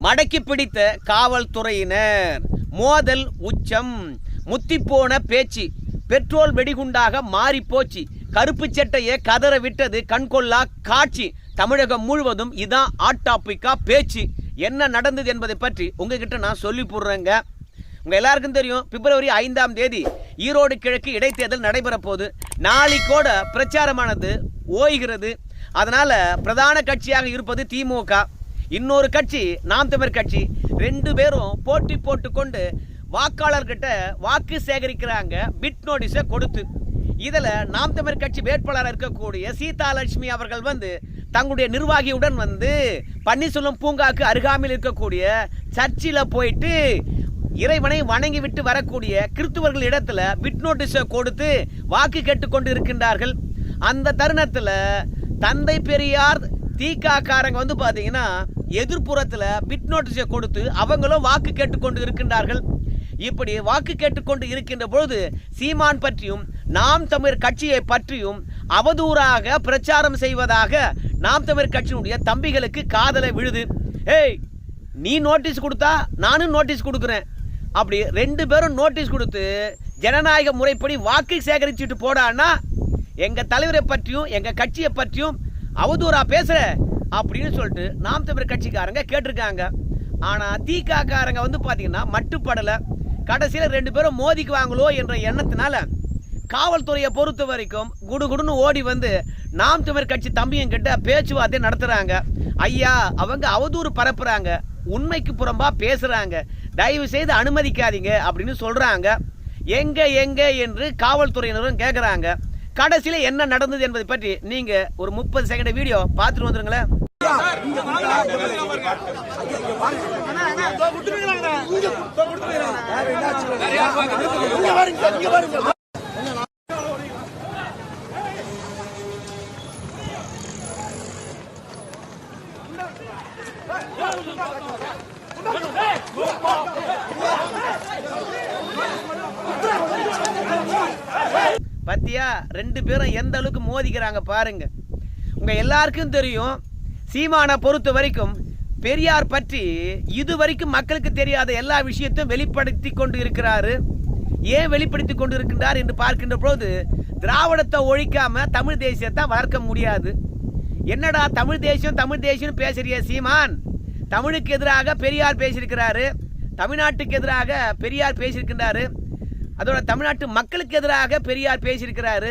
மடக்கி பிடித்த காவல்துறையினர் மோதல் உச்சம் முத்திப்போன பேச்சு பெட்ரோல் வெடிகுண்டாக மாறி போச்சு கருப்பு சட்டையை கதற விட்டது கண்கொள்ளா காட்சி. தமிழகம் முழுவதும் இதான் ஆட் டாபிக்கா பேச்சு. என்ன நடந்தது என்பதை பற்றி உங்ககிட்ட நான் சொல்லி போடுறேங்க. உங்க எல்லாருக்கும் தெரியும் பிப்ரவரி ஐந்தாம் தேதி ஈரோடு கிழக்கு இடைத்தேர்தல் நடைபெற போகுது நாளைக்கோட பிரச்சாரமானது ஓய்கிறது. அதனால் பிரதான கட்சியாக இருப்பது திமுக. இன்னொரு கட்சி நாம் தமிழ் கட்சி. ரெண்டு பேரும் போட்டி போட்டுக்கொண்டு வாக்காளர்கிட்ட வாக்கு சேகரிக்கிறாங்க பிட் நோட்டீஸை கொடுத்து. இதில் நாம் தமிழ் கட்சி வேட்பாளராக இருக்கக்கூடிய சீதாலட்சுமி அவர்கள் வந்து தங்களுடைய நிர்வாகியுடன் வந்து பன்னீர்செல்வம் பூங்காக்கு அருகாமையில் இருக்கக்கூடிய சர்ச்சில் போயிட்டு இறைவனை வணங்கி விட்டு வரக்கூடிய கிறிஸ்துவர்கள் இடத்துல பிட் நோட்டீஸை கொடுத்து வாக்கு கேட்டுக்கொண்டு இருக்கின்றார்கள். அந்த தருணத்தில் தந்தை பெரியார் தீக்காக்காரங்க வந்து பார்த்தீங்கன்னா எதிர்ப்புறத்துல பிட் நோட்டீஸை கொடுத்து அவங்களும் வாக்கு கேட்டுக்கொண்டு இருக்கின்றார்கள். இப்படி வாக்கு கேட்டுக்கொண்டு இருக்கின்ற பொழுது சீமான் பற்றியும் நாம் தமிழர் கட்சியை பற்றியும் அவதூறாக பிரச்சாரம் செய்வதாக நாம் தமிழர் கட்சியினுடைய தம்பிகளுக்கு காதலை விழுது. ஏய் நீ நோட்டீஸ் கொடுத்தா நானும் நோட்டீஸ் கொடுக்குறேன். அப்படி ரெண்டு பேரும் நோட்டீஸ் கொடுத்து ஜனநாயக முறைப்படி வாக்கு சேகரிச்சுட்டு போடான்னா எங்க தலைவரை பற்றியும் எங்க கட்சியை பற்றியும் அவதூறா பேசுற அப்படின்னு சொல்லிட்டு நாம் தமிழர் கட்சிக்காரங்க கேட்டிருக்காங்க. ஆனா தீகா வந்து பாத்தீங்கன்னா மட்டுப்படலை. கடைசியில் ரெண்டு பேரும் மோதிக்குவாங்களோ என்ற எண்ணத்தினால காவல்துறையை பொறுத்த வரைக்கும் குடுகுடுன்னு ஓடி வந்து நாம் தமிழர் கட்சி தம்பியும் கிட்ட பேச்சுவார்த்தை நடத்துறாங்க. ஐயா அவங்க அவதூறு பரப்புறாங்க. உண்மைக்கு புறம்பா பேசுறாங்க. தயவு செய்து அனுமதிக்காதீங்க அப்படின்னு சொல்றாங்க. எங்க எங்க என்று காவல்துறையினரும் கேட்குறாங்க கடைசியில என்ன நடந்தது என்பதை பற்றி நீங்க ஒரு முப்பது செகண்ட் வீடியோ பார்த்துட்டு வந்துருங்களேன். பத்தியா? ரெண்டு பேரும் எந்த அளவுக்கு மோதிக்கிறாங்க பாருங்க. உங்க எல்லாருக்கும் தெரியும் சீமானை பொறுத்த வரைக்கும் பெரியார் பற்றி இதுவரைக்கும் மக்களுக்கு தெரியாத எல்லா விஷயத்தையும் வெளிப்படுத்தி கொண்டு இருக்கிறாரு ஏன் வெளிப்படுத்தி கொண்டு இருக்கின்றார் என்று பார்க்கின்ற பொழுது திராவிடத்தை ஒழிக்காம தமிழ் தேசியத்தை வளர்க்க முடியாது. என்னடா தமிழ் தேசியம் தமிழ் தேசியம் பேசுறிய சீமான்? தமிழுக்கு எதிராக பெரியார் பேசியிருக்கிறாரு. தமிழ்நாட்டுக்கு எதிராக பெரியார் பேசியிருக்கின்றாரு. அதோட தமிழ்நாட்டு மக்களுக்கு எதிராக பெரியார் பேசியிருக்கிறாரு.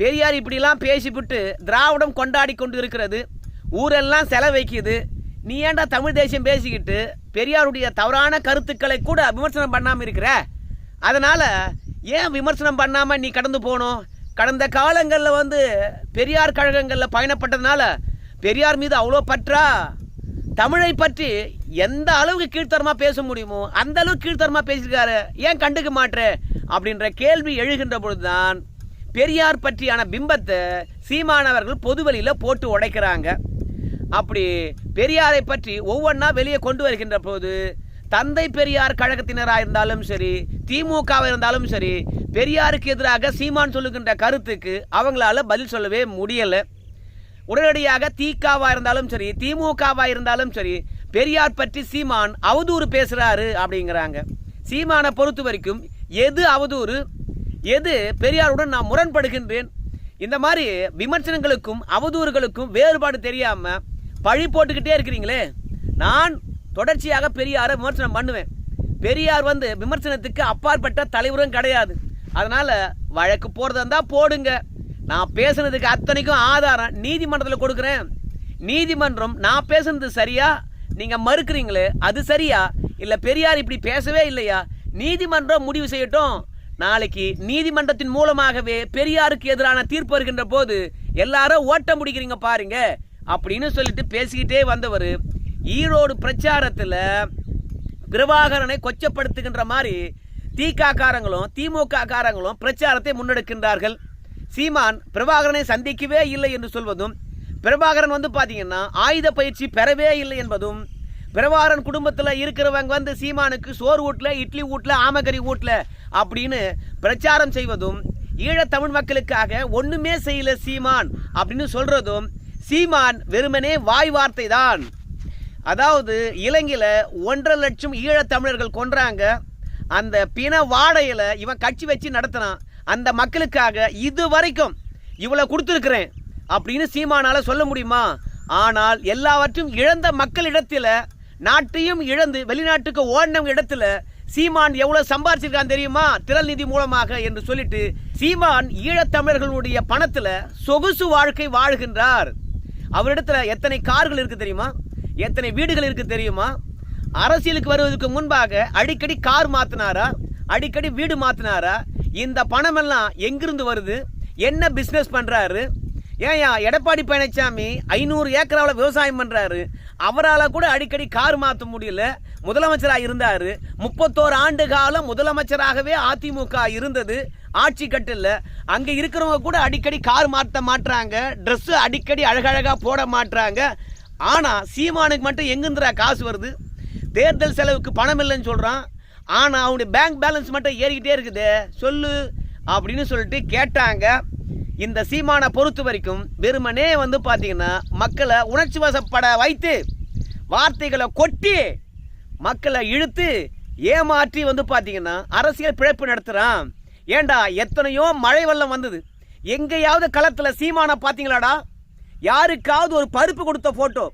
பெரியார் இப்படிலாம் பேசிவிட்டு திராவிடம் கொண்டாடி கொண்டு இருக்கிறது ஊரெல்லாம் செலவைக்குது நீ ஏன்டா தமிழ் தேசியம் பேசிக்கிட்டு பெரியாருடைய தவறான கருத்துக்களை கூட விமர்சனம் பண்ணாமல் இருக்கிற? அதனால் ஏன் விமர்சனம் பண்ணாமல் நீ கடந்து போகணும் கடந்த காலங்களில் வந்து பெரியார் கழகங்களில் பயணப்பட்டதுனால பெரியார் மீது அவ்வளோ பற்றா? தமிழை பற்றி எந்த அளவுக்கு கீழ்த்தரமாக பேச முடியுமோ அந்த அளவுக்கு கீழ்த்தரமாக பேசியிருக்காரு. ஏன் கண்டுக்க மாட்ற? அப்படின்ற கேள்வி எழுகின்ற பொழுதுதான் பெரியார் பற்றியான பிம்பத்தை சீமானவர்கள் பொதுவெளியில் போட்டு உடைக்கிறாங்க. அப்படி பெரியாரை பற்றி ஒவ்வொன்றா வெளியே கொண்டு வருகின்ற போது தந்தை பெரியார் கழகத்தினராக இருந்தாலும் சரி திமுகவாக இருந்தாலும் சரி பெரியாருக்கு எதிராக சீமான் சொல்லுகின்ற கருத்துக்கு அவங்களால பதில் சொல்லவே முடியலை. உடனடியாக தீகாவா இருந்தாலும் சரி திமுகவாக இருந்தாலும் சரி பெரியார் பற்றி சீமான் அவதூறு பேசுறாரு அப்படிங்கிறாங்க. சீமானை பொறுத்த வரைக்கும் எது அவதூறு எது பெரியாருடன் நான் முரண்படுகின்றேன்? இந்த மாதிரி விமர்சனங்களுக்கும் அவதூறுகளுக்கும் வேறுபாடு தெரியாம பழி போட்டுக்கிட்டே இருக்கிறீங்களே. நான் தொடர்ச்சியாக பெரியாரை விமர்சனம் பண்ணுவேன். பெரியார் வந்து விமர்சனத்துக்கு அப்பாற்பட்ட தலைவரும் கிடையாது. அதனால வழக்கு போறதா இருந்தால் போடுங்க. நான் பேசுனதுக்கு அத்தனைக்கும் ஆதாரம் நீதிமன்றத்தில் கொடுக்குறேன். நீதிமன்றம் நான் பேசுனது சரியா? நீங்க மறுக்கிறீங்களே அது சரியா? இல்ல பெரியார் இப்படி பேசவே இல்லையா? நீதிமன்றம் முடிவு செய்யட்டும். நாளைக்கு நீதிமன்றத்தின் மூலமாகவே பெரியாருக்கு எதிரான தீர்ப்பு வருகின்ற போது எல்லாரும் ஓட்ட முடிக்கிறீங்க பாருங்க அப்படின்னு சொல்லிட்டு பேசிக்கிட்டே வந்தவர் ஈரோடு பிரச்சாரத்தில் பிரபாகரனை கொச்சப்படுத்துகின்ற மாதிரி திக திமுக காரங்களும் பிரச்சாரத்தை முன்னெடுக்கின்றார்கள். சீமான் பிரபாகரனை சந்திக்கவே இல்லை என்று சொல்வதும் பிரபாகரன் வந்து பார்த்தீங்கன்னா ஆயுத பயிற்சி பெறவே இல்லை என்பதும் பிரபாகரன் குடும்பத்தில் இருக்கிறவங்க வந்து சீமானுக்கு சோறு ஊட்டல இட்லி ஊட்டல ஆமகரி ஊட்டல அப்படின்னு பிரச்சாரம் செய்வதும் ஈழத்தமிழ் மக்களுக்காக ஒன்றுமே செய்யல சீமான் அப்படின்னு சொல்கிறதும் சீமான் வெறுமனே வாய் வார்த்தை தான். அதாவது இலங்கையில் ஒன்றரை லட்சம் ஈழத்தமிழர்கள் கொன்றாங்க. அந்த பிண வாடையில் இவன் கட்சி வச்சு நடத்தினான். அந்த மக்களுக்காக இது வரைக்கும் இவ்வளோ கொடுத்துருக்குறேன். அப்படின்னு சீமானால சொல்ல முடியுமா? ஆனால் எல்லாவற்றையும் இழந்த மக்களிடத்தில் நாட்டையும் இழந்து வெளிநாட்டுக்கு ஓடின இடத்துல சீமான் எவ்வளவு சம்பாரிச்சிருக்கான் தெரியுமா? திரள் நிதி மூலமாக என்று சொல்லிட்டு சீமான் ஈழத்தமிழர்களுடைய பணத்துல சொகுசு வாழ்க்கை வாழ்கின்றார். அவரிடத்துல எத்தனை கார்கள் இருக்கு தெரியுமா? எத்தனை வீடுகள் இருக்கு தெரியுமா? அரசியலுக்கு வருவதற்கு முன்பாக அடிக்கடி கார் மாத்தினாரா? அடிக்கடி வீடு மாத்தினாரா? இந்த பணம் எல்லாம் எங்கிருந்து வருது? என்ன பிஸ்னஸ் பண்றாரு? ஏன்யா எடப்பாடி பழனிசாமி ஐநூறு ஏக்கராவில் விவசாயம் பண்ணுறாரு அவரால் கூட அடிக்கடி கார் மாற்ற முடியல. முதலமைச்சராக இருந்தார். முப்பத்தோரு ஆண்டு காலம் முதலமைச்சராகவே அதிமுக இருந்தது. ஆட்சி கட்டில் அங்கே இருக்கிறவங்க கூட அடிக்கடி கார் மாற்ற மாட்டுறாங்க ட்ரெஸ்ஸு அடிக்கடி அழகழகாக போட மாட்டுறாங்க ஆனால் சீமானுக்கு மட்டும் எங்கேருந்துரா காசு வருது? தேர்தல் செலவுக்கு பணம் இல்லைன்னு சொல்கிறான் ஆனால் அவனுடைய பேங்க் பேலன்ஸ் மட்டும் ஏறிக்கிட்டே இருக்குது. சொல்லு அப்படின்னு சொல்லிட்டு கேட்டாங்க. இந்த சீமானை பொறுத்த வரைக்கும் வெறுமனே வந்து பார்த்தீங்கன்னா மக்களை உணர்ச்சி வசப்பட வைத்து வார்த்தைகளை கொட்டி மக்களை இழுத்து ஏமாற்றி வந்து பார்த்தீங்கன்னா அரசியல் பிழைப்பு நடத்துகிறான் ஏண்டா எத்தனையோ மழை வெள்ளம் வந்தது. எங்கேயாவது களத்தில் சீமானை பார்த்தீங்களாடா? யாருக்காவது ஒரு பருப்பு கொடுத்த ஃபோட்டோ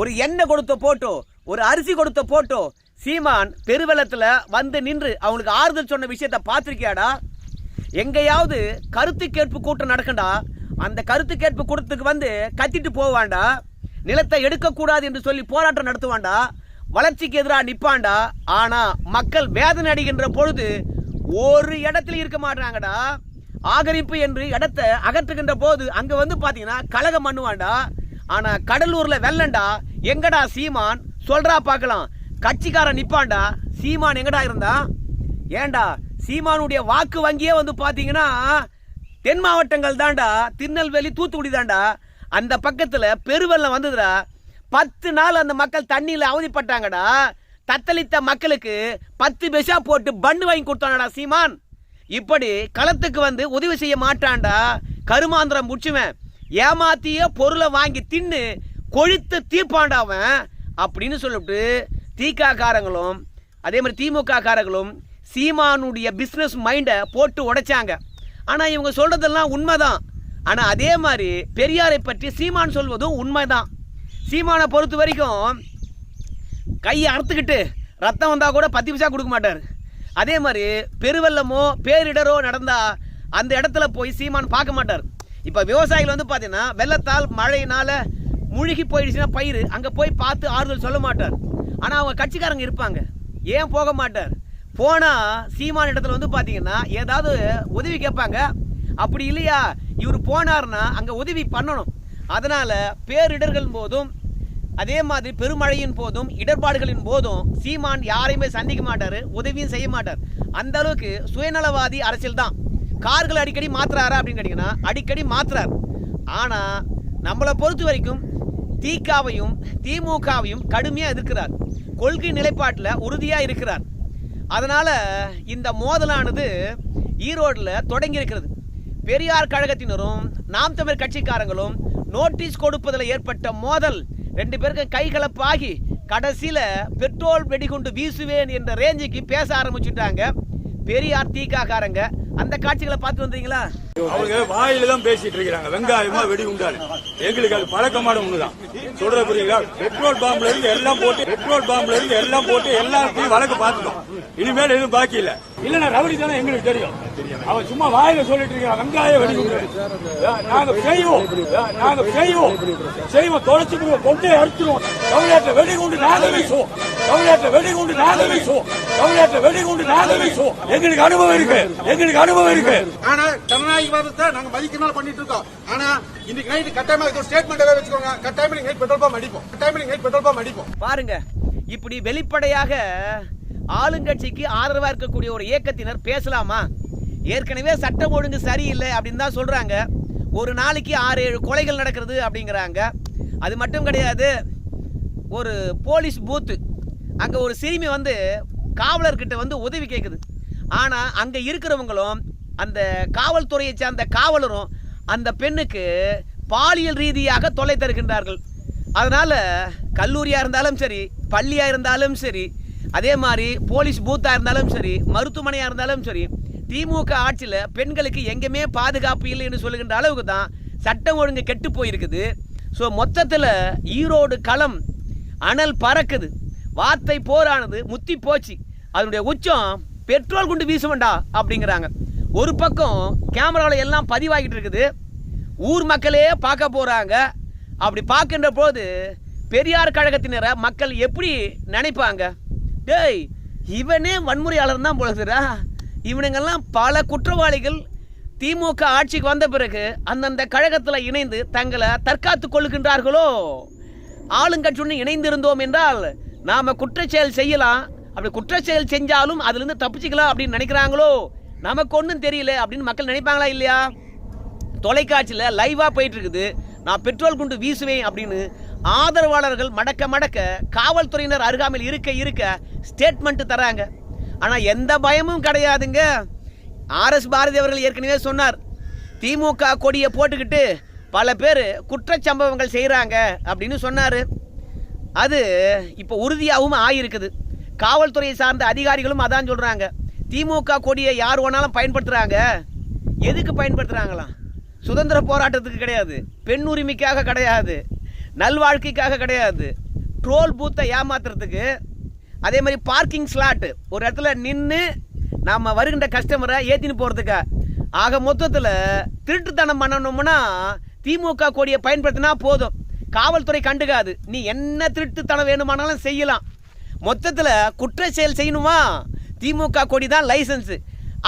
ஒரு எண்ணெய் கொடுத்த ஃபோட்டோ ஒரு அரிசி கொடுத்த ஃபோட்டோ சீமான் பெருவெள்ளத்தில் வந்து நின்று அவங்களுக்கு ஆறுதல் சொன்ன விஷயத்தை பார்த்துருக்கியாடா? எங்கேயாவது கருத்து கேட்பு கூட்டம் நடக்கண்டா? அந்த கருத்து கேட்பு கூட்டத்துக்கு வந்து கத்திட்டு போவாண்டா? நிலத்தை எடுக்கக்கூடாது என்று சொல்லி போராட்டம் நடத்துவாண்டா? வளர்ச்சிக்கு எதிராக நிற்பாண்டா ஆனால் மக்கள் வேதனை அடைகின்ற பொழுது ஒரு இடத்துல இருக்க மாட்டாங்கடா. ஆகரிப்பு என்று இடத்தை அகற்றுகின்ற போது அங்கே வந்து பார்த்தீங்கன்னா கழகம் பண்ணுவாண்டா. ஆனால் கடலூரில் வெள்ளண்டா? எங்கடா சீமான்? சொல்றா பார்க்கலாம். கட்சிக்காரன் நிப்பாண்டா? சீமான் எங்கடா இருந்தா ஏண்டா சீமானுடைய வாக்கு வங்கியே வந்து பார்த்தீங்கன்னா தென் மாவட்டங்கள் தான்டா திருநெல்வேலி தூத்துக்குடி தாண்டா அந்த பக்கத்தில் பெருவெள்ளம் வந்ததுடா. பத்து நாள் அந்த மக்கள் தண்ணியில் அவதிப்பட்டாங்கடா. தத்தளித்த மக்களுக்கு பத்து பெஷா போட்டு பண்ணு வாங்கி கொடுத்தானடா சீமான். இப்படி களத்துக்கு வந்து உதவி செய்ய மாட்டான்டா. கருமாந்திரம் முடிச்சுவேன் ஏமாத்திய பொருளை வாங்கி தின்னு கொழுத்த தீப்பாண்டாவன் அவன். அப்படின்னு சொல்லிட்டு தீக்காக்காரங்களும் அதே மாதிரி திமுக காரங்களும் சீமானுடைய பிஸ்னஸ் மைண்டை போட்டு உடைச்சாங்க. ஆனால் இவங்க சொல்கிறதெல்லாம் உண்மைதான். ஆனால் அதே மாதிரி பெரியாரை பற்றி சீமான் சொல்வதும் உண்மைதான். சீமானை பொறுத்த வரைக்கும் கையை அறுத்துக்கிட்டு ரத்தம் வந்தால் கூட பத்து பைசா கொடுக்க மாட்டார். அதே மாதிரி பெருவெள்ளமோ பேரிடரோ நடந்தால் அந்த இடத்துல போய் சீமான் பார்க்க மாட்டார். இப்போ விவசாயிகள் வந்து பார்த்தீங்கன்னா வெள்ளத்தால் மழையினால் முழுகி போயிடுச்சுன்னா பயிர் அங்கே போய் பார்த்து ஆறுதல் சொல்ல மாட்டார். ஆனால் அவங்க கட்சிக்காரங்க இருப்பாங்க. ஏன் போக மாட்டார்? போனால் சீமான் இடத்துல வந்து பார்த்தீங்கன்னா ஏதாவது உதவி கேட்பாங்க. அப்படி இல்லையா? இவர் போனார்னா அங்கே உதவி பண்ணணும். அதனால பேரிடர்கள் போதும் அதே மாதிரி பெருமழையின் போதும் இடர்பாடுகளின் போதும் சீமான் யாரையுமே சந்திக்க மாட்டாரு உதவியும் செய்ய மாட்டார். அந்த அளவுக்கு சுயநலவாதி அரசியல் தான். கார்கள் அடிக்கடி மாத்துறாரா அப்படின்னு கேட்டீங்கன்னா அடிக்கடி மாத்துறார். ஆனா நம்மளை பொறுத்த வரைக்கும் திகாவையும் திமுகவையும் கடுமையா எதிர்க்கிறார். கொள்கை நிலைப்பாட்டில் உறுதியா இருக்கிறார். அதனால் இந்த மோதலானது ஈரோடில் தொடங்கி இருக்கிறது. பெரியார் கழகத்தினரும் நாம் தமிழ் கட்சிக்காரங்களும் நோட்டீஸ் கொடுப்பதில் ஏற்பட்ட மோதல் ரெண்டு பேருக்கு கைகலப்பாகி கடைசியில் பெட்ரோல் வெடிகுண்டு வீசுவேன் என்ற ரேஞ்சுக்கு பேச ஆரம்பிச்சுட்டாங்க. பெரியார் தீக்காக்காரங்க. அந்த காட்சிகளை பார்த்து வந்தீங்களா? அவங்க வாயில தான் பேசிட்டு இருக்கிறாங்க. வெங்காயமா வெடி உண்டாரு எங்களுக்கு அது பழக்கமான ஒண்ணுதான். சொல்ற புரியுங்களா? பெட்ரோல் பாம்புல இருந்து எல்லாம் போட்டு பெட்ரோல் பாம்புல இருந்து எல்லாம் போட்டு எல்லாத்தையும் வழக்கு பார்த்துட்டோம். இனிமேல் எதுவும் பாக்கி இல்லை. இல்லன்னா ரவுடி தானே எங்களுக்கு தெரியும். அவன் சும்மா வாயில சொல்லிட்டு இருக்கிறான் வெங்காய வெடி உண்டாரு நாங்க செய்வோம். நாங்க செய்வோம். செய்வோம் தொலைச்சுக்குவோம் கொண்டே அடிச்சிருவோம். தமிழ்நாட்டுல வெடிகுண்டு நாங்க வீசுவோம். தமிழ்நாட்டுல வெடிகுண்டு நாங்க வீசுவோம். தமிழ்நாட்டுல வெடிகுண்டு நாங்க வீசுவோம். எங்களுக்கு அனுபவம் இருக்கு. எங்களுக்கு அனுபவம் இருக்கு. ஆனா ஜனநாயகவாதத்தை நாங்க மதிக்கனால பண்ணிட்டு இருக்கோம். ஆனா இன்னைக்கு நைட் கட்டாயமா இது ஸ்டேட்மெண்ட் வச்சுக்கோங்க. கட்டாயமா நைட் பெட்ரோல் பம்ப் அடிப்போம். கட்டாயமா நைட் பெட்ரோல் பம்ப் அடிப்போம். பாருங்க இப்படி வெளிப்படையாக ஆளுங்கட்சிக்கு ஆதரவாக இருக்கக்கூடிய ஒரு இயக்கத்தினர் பேசலாமா? ஏற்கனவே சட்டம் ஒழுங்கு சரியில்லை அப்படின்னு தான் சொல்கிறாங்க ஒரு நாளைக்கு ஆறு ஏழு கொலைகள் நடக்கிறது அப்படிங்கிறாங்க. அது மட்டும் கிடையாது ஒரு போலீஸ் பூத்து அங்கே ஒரு சிறுமி வந்து காவலர்கிட்ட வந்து உதவி கேட்குது ஆனால் அங்கே இருக்கிறவங்களும் அந்த காவல்துறையை சார்ந்த காவலரும் அந்த பெண்ணுக்கு பாலியல் ரீதியாக தொல்லை தருகின்றார்கள். அதனால் கல்லூரியாக இருந்தாலும் சரி பள்ளியாக இருந்தாலும் சரி அதே மாதிரி போலீஸ் பூத்தாக இருந்தாலும் சரி மருத்துவமனையாக இருந்தாலும் சரி திமுக ஆட்சியில் பெண்களுக்கு எங்கேயுமே பாதுகாப்பு இல்லைன்னு சொல்லுகின்ற அளவுக்கு தான் சட்டம் ஒழுங்கு கெட்டு போயிருக்குது. ஸோ மொத்தத்தில் ஈரோடு களம் அனல் பறக்குது. வார்த்தை போரானது முத்தி போச்சு. அதனுடைய உச்சம் பெட்ரோல் குண்டு வீசுவண்டா அப்படிங்கிறாங்க. ஒரு பக்கம் கேமராவில் எல்லாம் பதிவாகிட்டு இருக்குது. ஊர் மக்களே பார்க்க போகிறாங்க அப்படி பார்க்கின்ற போது பெரியார் கழகத்தினரை மக்கள் எப்படி நினைப்பாங்க? டேய் இவனே வன்முறையாளர் தான் போலதுடா இவனுங்கெல்லாம் பல குற்றவாளிகள் திமுக ஆட்சிக்கு வந்த பிறகு அந்தந்த கழகத்தில் இணைந்து தங்களை தற்காத்து கொள்ளுகின்றார்களோ? ஆளுங்கட்சியுடன் இணைந்திருந்தோம் என்றால் நாம் குற்றச்செயல் செய்யலாம். அப்படி குற்றச்செயல் செஞ்சாலும் அதுலேருந்து தப்பிச்சுக்கலாம் அப்படின்னு நினைக்கிறாங்களோ? நமக்கு ஒன்றும் தெரியல அப்படின்னு மக்கள் நினைப்பாங்களா இல்லையா? தொலைக்காட்சியில் லைவாக போயிட்டு இருக்குது. நான் பெட்ரோல் குண்டு வீசுவேன் அப்படின்னு ஆதரவாளர்கள் மடக்க மடக்க காவல்துறையினர் அருகாமையில் இருக்க இருக்க ஸ்டேட்மெண்ட் தராங்க ஆனால் எந்த பயமும் கிடையாதுங்க. ஆர்எஸ் பாரதி அவர்கள் ஏற்கனவே சொன்னார் திமுக கொடியை போட்டுக்கிட்டு பல பேர் குற்றச்சம்பவங்கள் செய்கிறாங்க அப்படின்னு சொன்னார். அது இப்போ உறுதியாகவும் ஆகியிருக்குது காவல்துறையை சார்ந்த அதிகாரிகளும் அதான் சொல்கிறாங்க திமுக கொடியை யார் வேணாலும் பயன்படுத்துகிறாங்க எதுக்கு பயன்படுத்துகிறாங்களாம் சுதந்திர போராட்டத்துக்கு கிடையாது. பெண் உரிமைக்காக கிடையாது. நல்வாழ்க்கைக்காக கிடையாது. ட்ரோல் பூத்தை ஏமாத்துறதுக்கு அதே மாதிரி பார்க்கிங் ஸ்லாட்டு ஒரு இடத்துல நின்று நாம் வருகின்ற கஸ்டமரை ஏற்றின்னு போகிறதுக்கா ஆக மொத்தத்தில் திருட்டுத்தனம் பண்ணணும்னா திமுக கொடியை பயன்படுத்தினா போதும். காவல்துறை கண்டுக்காது. நீ என்ன திருட்டுத்தனம் வேணுமானாலும் செய்யலாம். மொத்தத்தில் குற்ற செயல் செய்யணுமா? திமுக கொடி தான் லைசன்ஸு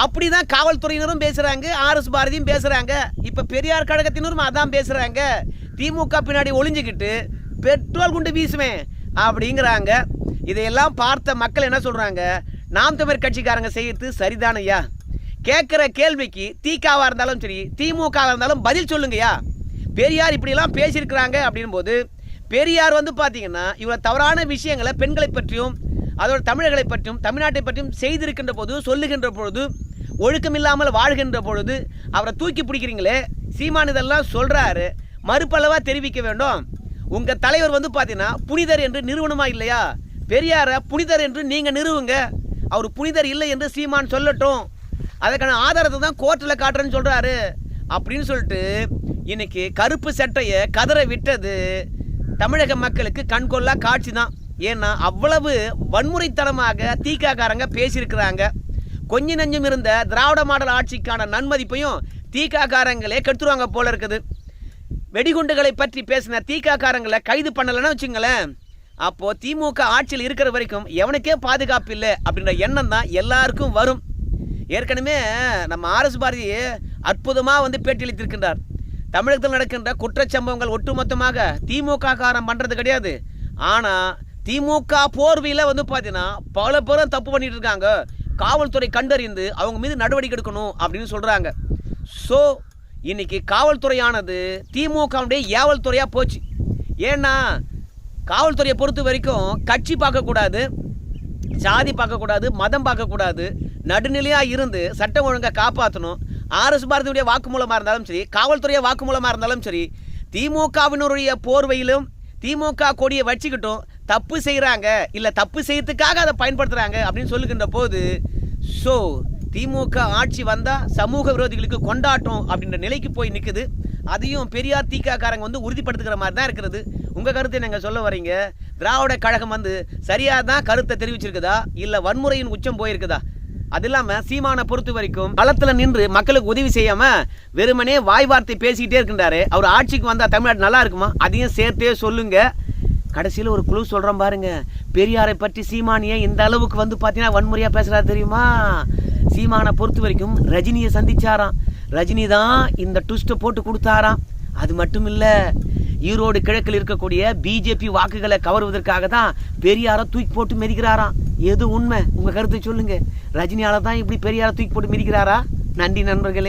அப்படி தான் காவல்துறையினரும் பேசுகிறாங்க ஆர்எஸ் பாரதியும் பேசுகிறாங்க இப்போ பெரியார் கழகத்தினரும் அதான் பேசுகிறாங்க திமுக பின்னாடி ஒளிஞ்சிக்கிட்டு பெட்ரோல் குண்டு வீசுமே அப்படிங்கிறாங்க. இதையெல்லாம் பார்த்த மக்கள் என்ன சொல்கிறாங்க நாம் தமிழ் கட்சிக்காரங்க செய்யறது சரிதானையா கேட்குற கேள்விக்கு திகாவாக இருந்தாலும் சரி திமுகவாக இருந்தாலும் பதில் சொல்லுங்கய்யா. பெரியார் இப்படியெல்லாம் பேசியிருக்கிறாங்க அப்படின் போது பெரியார் வந்து பார்த்தீங்கன்னா இவ்வளோ தவறான விஷயங்களை பெண்களை பற்றியும் அதோட தமிழர்களை பற்றியும் தமிழ்நாட்டை பற்றியும் செய்திருக்கின்ற போது சொல்லுகின்ற பொழுது ஒழுக்கமில்லாமல் வாழ்கின்ற பொழுது அவரை தூக்கி பிடிக்கிறீங்களே சீமான் இதெல்லாம் சொல்கிறாரு மறுப்பளவாக தெரிவிக்க வேண்டும். உங்கள் தலைவர் வந்து பார்த்தீங்கன்னா புனிதர் என்று நிறுவனமா இல்லையா? பெரியாரை புனிதர் என்று நீங்கள் நிறுவுங்க. அவர் புனிதர் இல்லை என்று சீமான் சொல்லட்டும். அதுக்கான ஆதாரத்தை தான் கோர்ட்டில் காட்டுறேன்னு சொல்கிறாரு அப்படின்னு சொல்லிட்டு இன்னைக்கு கருப்பு சட்டையை கதற விட்டது தமிழக மக்களுக்கு கண்கொள்ளா காட்சி தான். ஏன்னா அவ்வளவு வன்முறைத்தனமாக தீக்காக்காரங்க பேசியிருக்கிறாங்க. கொஞ்ச நஞ்சம் இருந்த திராவிட மாடல் ஆட்சிக்கான நன்மதிப்பையும் தீக்காக்காரங்களே கெடுத்துருவாங்க போல இருக்குது. வெடிகுண்டுகளை பற்றி பேசின தீக்காக்காரங்களை கைது பண்ணலைன்னு வச்சுங்களேன். அப்போ திமுக ஆட்சியில் இருக்கிற வரைக்கும் எவனுக்கே பாதுகாப்பு இல்லை அப்படின்ற எண்ணம் தான் எல்லாருக்கும் வரும். ஏற்கனவே நம்ம ஆர்எஸ் பாரதி அற்புதமாக வந்து பேட்டியளித்திருக்கின்றார். தமிழகத்தில் நடக்கின்ற குற்றச்சம்பவங்கள் ஒட்டுமொத்தமாக திமுக காரம் பண்ணுறது கிடையாது. ஆனால் திமுக போர்வையில் வந்து பார்த்தீங்கன்னா பல பேரும் தப்பு பண்ணிட்டு இருக்காங்க. காவல்துறை கண்டறிந்து அவங்க மீது நடவடிக்கை எடுக்கணும் அப்படின்னு சொல்கிறாங்க ஸோ இன்னைக்கு காவல்துறையானது திமுகவுடைய ஏவல் துறையாக போச்சு. ஏன்னா காவல்துறையை பொறுத்த வரைக்கும் கட்சி பார்க்கக்கூடாது சாதி பார்க்கக்கூடாது மதம் பார்க்கக்கூடாது நடுநிலையாக இருந்து சட்டம் ஒழுங்கை காப்பாற்றணும் ஆர்எஸ் பாரதியுடைய வாக்குமூலமாக இருந்தாலும் சரி காவல்துறையை வாக்குமூலமாக இருந்தாலும் சரி திமுகவினருடைய போர்வையிலும் திமுக கொடியை வச்சுக்கிட்டும் தப்பு செய்கிறாங்க இல்லை தப்பு செய்யறதுக்காக அதை பயன்படுத்துகிறாங்க அப்படின்னு சொல்லுகின்ற போது ஸோ திமுக ஆட்சி வந்தால் சமூக விரோதிகளுக்கு கொண்டாட்டம் அப்படின்ற நிலைக்கு போய் நிற்குது அதையும் பெரியார் தீக்காக்காரங்க வந்து உறுதிப்படுத்துகிற மாதிரி தான் இருக்கிறது. உங்கள் கருத்தை நீங்கள் சொல்ல வரீங்க. திராவிட கழகம் வந்து சரியாக தான் கருத்தை தெரிவிச்சிருக்குதா? இல்லை வன்முறையின் உச்சம் போயிருக்குதா? அது இல்லாமல் சீமானை பொறுத்த வரைக்கும் களத்தில் நின்று மக்களுக்கு உதவி செய்யாமல் வெறுமனே வாய் வார்த்தை பேசிக்கிட்டே இருக்கின்றாரு. அவர் ஆட்சிக்கு வந்தால் தமிழ்நாடு நல்லா இருக்குமா? அதையும் சேர்த்தே சொல்லுங்கள் கடைசியில் ஒரு குழு சொல்கிறோம் பாருங்க. பெரியாரை பற்றி சீமானியை இந்த அளவுக்கு வந்து பார்த்தீங்கன்னா வன்முறையாக பேசுகிறாரு தெரியுமா? சீமானை பொறுத்த வரைக்கும் ரஜினியை சந்திச்சாராம். ரஜினி தான் இந்த ட்விஸ்ட்டை போட்டு கொடுத்தாராம். அது மட்டும் இல்லை ஈரோடு கிழக்கில் இருக்கக்கூடிய பிஜேபி வாக்குகளை கவருவதற்காக தான் பெரியாரை தூக்கி போட்டு மிதிக்கிறாராம். எது உண்மை? உங்கள் கருத்தை சொல்லுங்கள் ரஜினியால் தான் இப்படி பெரியாரை தூக்கி போட்டு மிதிக்கிறாரா? நன்றி நண்பர்களே.